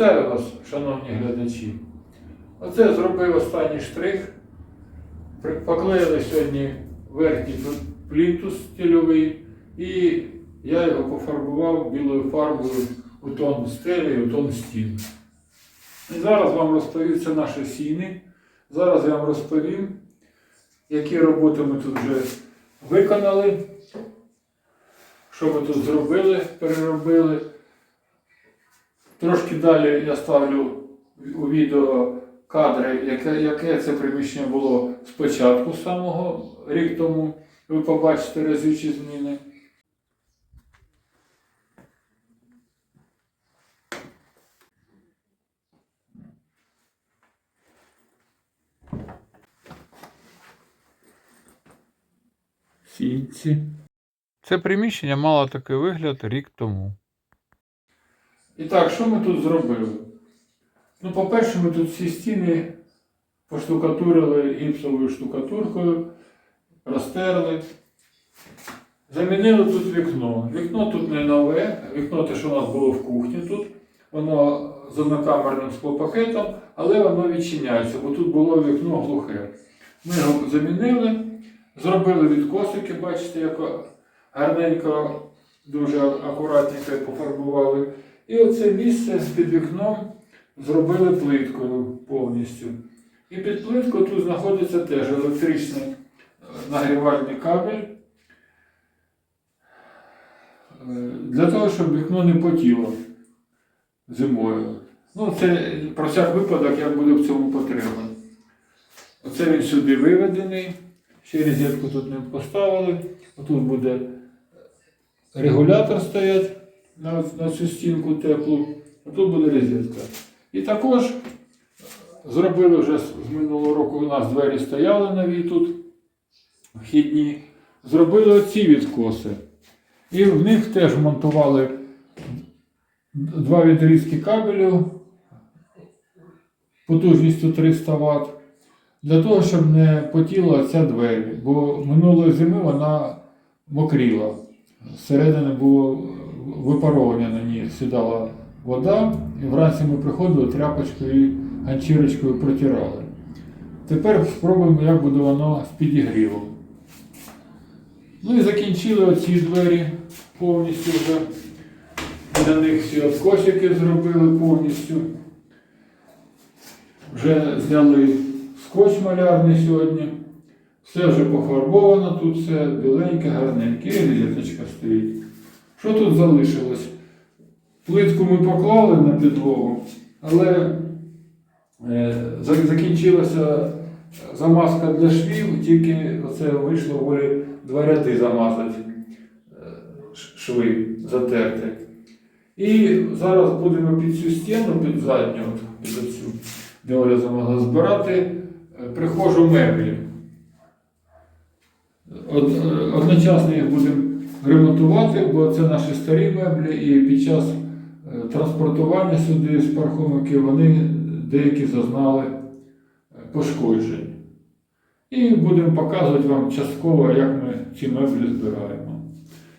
Вітаю вас, шановні глядачі. Оце зробив останній штрих. Поклеїли сьогодні верхній пл- плінтус стильовий і я його пофарбував білою фарбою у тон стелі і у тон стін. І зараз вам розповім, це наші сіни. Зараз я вам розповім, які роботи ми тут вже виконали, що ми тут зробили, переробили. Трошки далі я ставлю у відео кадри, яке, яке це приміщення було спочатку самого рік тому. Ви побачите разючі зміни. Сінці. Це приміщення мало такий вигляд рік тому. І так, що ми тут зробили? Ну, по-перше, ми тут всі стіни поштукатурили гіпсовою штукатуркою, розтерли. Замінили тут вікно. Вікно тут не нове, вікно те, що у нас було в кухні тут. Воно з однокамерним склопакетом, але воно відчиняється, бо тут було вікно глухе. Ми його замінили, зробили відкосики, бачите, як гарненько, дуже акуратненько пофарбували. І оце місце під вікном зробили плиткою повністю. І під плиткою тут знаходиться теж електричний е, нагрівальний кабель. Е, Для того, щоб вікно не потіло зимою. Ну, це про всяк випадок, як буде в цьому потреба. Оце він сюди виведений. Ще розетку тут не поставили. Отут буде регулятор стоять на, на цю стінку теплу, а тут буде розетка. І також зробили вже з минулого року у нас двері стояли нові тут, вхідні. Зробили оці відкоси. І в них теж монтували два відрізки кабелю потужністю 300 Вт. Для того, щоб не потіла ця двері, бо минулої зими вона мокріла. Зсередини було випаровування на ній сідала вода, і вранці ми приходили тряпочкою і ганчірочкою протирали. Тепер спробуємо, як буде воно з підігрівом. Ну і закінчили оці двері повністю вже. Для них всі откосики зробили повністю. Вже зняли скотч малярний сьогодні. Все вже пофарбовано, тут все біленьке, гарненьке, і розеточка стоїть. Що тут залишилось? Плитку ми поклали на підлогу, але е, закінчилася замазка для швів, тільки оце вийшло волі два ряди замазати, е, шви затерти. І зараз будемо під цю стіну, під задню, під оцю, де Оля замогла збирати, е, прихожу меблі. Од- Одночасно їх будемо ремонтувати, бо це наші старі меблі, і під час е, транспортування сюди з пархомики вони деякі зазнали е, пошкоджень. І будемо показувати вам частково, як ми ці меблі збираємо.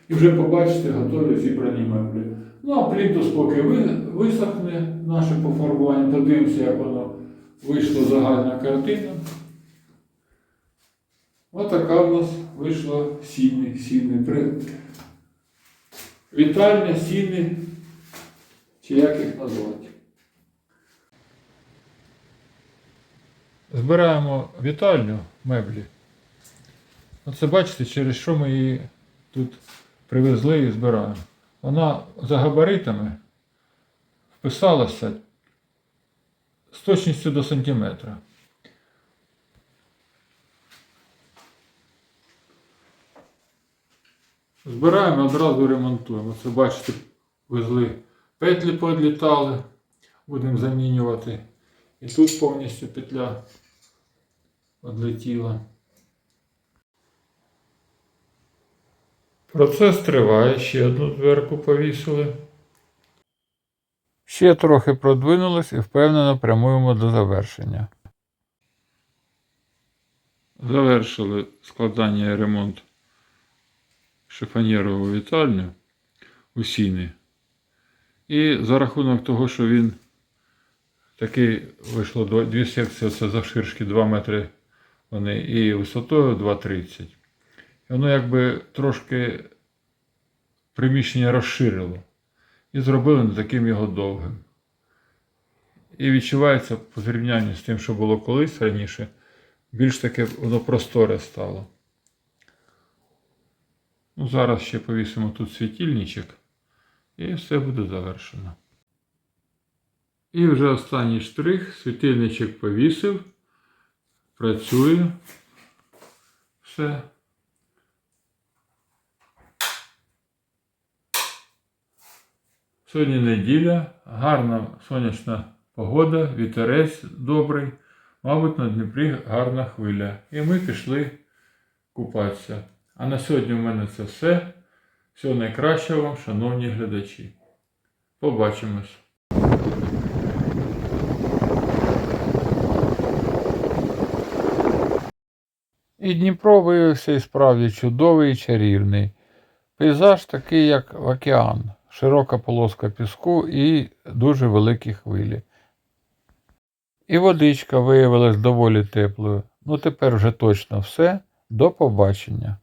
І вже побачите готові зібрані меблі. Ну а плінтус поки висохне наше пофарбування, подивимося, як воно вийшло загальна картина. Отака в нас вийшла сіни, сіни. Вітальня, сіни, чи як їх назвати. Збираємо вітальню меблі. Оце бачите, через що ми її тут привезли і збираємо. Вона за габаритами вписалася з точністю до сантиметра. Збираємо і одразу ремонтуємо. Це бачите, везли петлі подлітали, будемо замінювати. І тут повністю петля відлетіла. Процес триває, ще одну дверку повісили. Ще трохи продвинулись і впевнено прямуємо до завершення. Завершили складання і ремонт шифонєрову вітальню у сіни. І за рахунок того, що він Такий вийшло дві секції, це завширшки 2 метри вони і висотою 2,30. І воно якби трошки приміщення розширило. І зробили не таким його довгим. І відчувається по зрівнянні з тим, що було колись раніше, більш таке воно просторе стало. Ну, зараз ще повісимо тут світильничок, і все буде завершено. І вже останній штрих, світильничок повісив, працює. Все. Сьогодні неділя, гарна сонячна погода, вітерець добрий. Мабуть, на Дніпрі гарна хвиля. І ми пішли купатися. А на сьогодні в мене це все. Всього найкращого вам, шановні глядачі. Побачимось. І Дніпро виявився і справді чудовий і чарівний. Пейзаж такий, як океан, широка полоска піску і дуже великі хвилі. І водичка виявилась доволі теплою. Ну тепер вже точно все. До побачення.